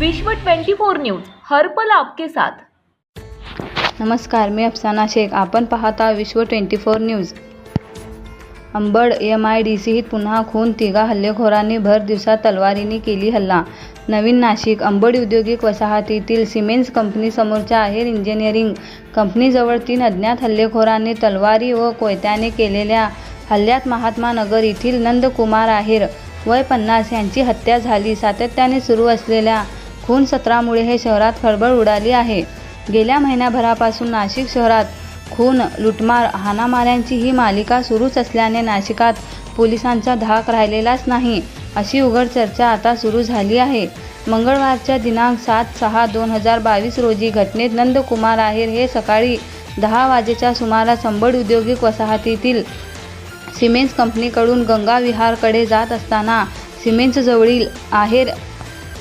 विश्व 24 न्यूज हर्पल आपके साथ. नमस्कार मी अफसाना शेख. आपण पाहता Vishwa twenty four news. Ambad M I D सीत पुन्हा खून. तिघा हल्लेखोरांनी भर दिवसात तलवारीने केली हल्ला. नवीन नाशिक अंबड औद्योगिक वसाहतीतील सिमेंट्स कंपनीसमोरच्या आहेर इंजिनिअरिंग. कंपनीजवळ तीन अज्ञात हल्लेखोरांनी तलवारी व कोयत्याने केलेल्या हल्ल्यात महात्मा नगर येथील नंदकुमार आहेर. वय पन्नास. यांची हत्या झाली. सातत्याने सुरू असलेल्या खून सत्रामुळे हे शहरात खळबळ उडाली आहे. गेल्या महिन्याभरापासून नाशिक शहरात खून लुटमार हाणामाऱ्यांची ही मालिका सुरूच असल्याने नाशिकात पोलिसांचा धाक राहिलेलाच नाही अशी उघड चर्चा आता सुरू झाली आहे. मंगळवारच्या दिनांक सात सहा दोन हजार बावीस रोजी घटनेत नंदकुमार आहेर हे सकाळी दहा वाजेच्या सुमारास अंबड औद्योगिक वसाहतीतील सिमेंट्स कंपनीकडून गंगा विहारकडे जात असताना सिमेंट्सजवळील आहेर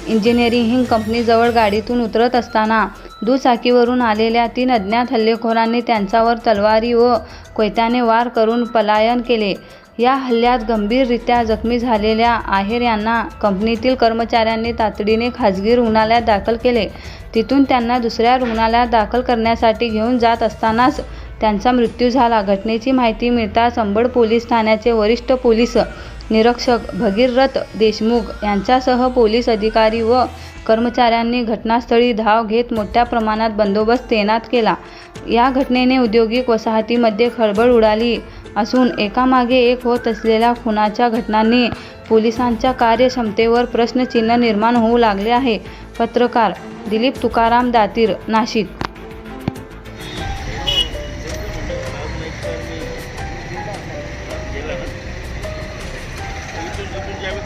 इंजिनिअरिंग कंपनीजवळ गाडीतून उतरत असताना दुचाकीवरून आलेल्या तीन अज्ञात हल्लेखोरांनी त्यांच्यावर तलवारी व कोयत्याने वार करून पलायन केले. या हल्ल्यात गंभीररित्या जखमी झालेल्या आहेर यांना कंपनीतील कर्मचाऱ्यांनी तातडीने खाजगी रुग्णालयात दाखल केले. तिथून त्यांना दुसऱ्या रुग्णालयात दाखल करण्यासाठी घेऊन जात असतानाच त्यांचा मृत्यू झाला. घटनेची माहिती मिळताच अंबड पोलीस ठाण्याचे वरिष्ठ पोलीस निरीक्षक भगीरथ देशमुख यांच्यासह पोलीस अधिकारी व कर्मचाऱ्यांनी घटनास्थळी धाव घेत मोठ्या प्रमाणात बंदोबस्त तैनात केला. या घटनेने औद्योगिक वसाहतीमध्ये खळबळ उडाली असून एकामागे एक होत असलेल्या खुनाच्या घटनांनी पोलिसांच्या कार्यक्षमतेवर प्रश्नचिन्ह निर्माण होऊ लागले आहे. पत्रकार दिलीप तुकाराम दातीर नाशिक. Obrigado.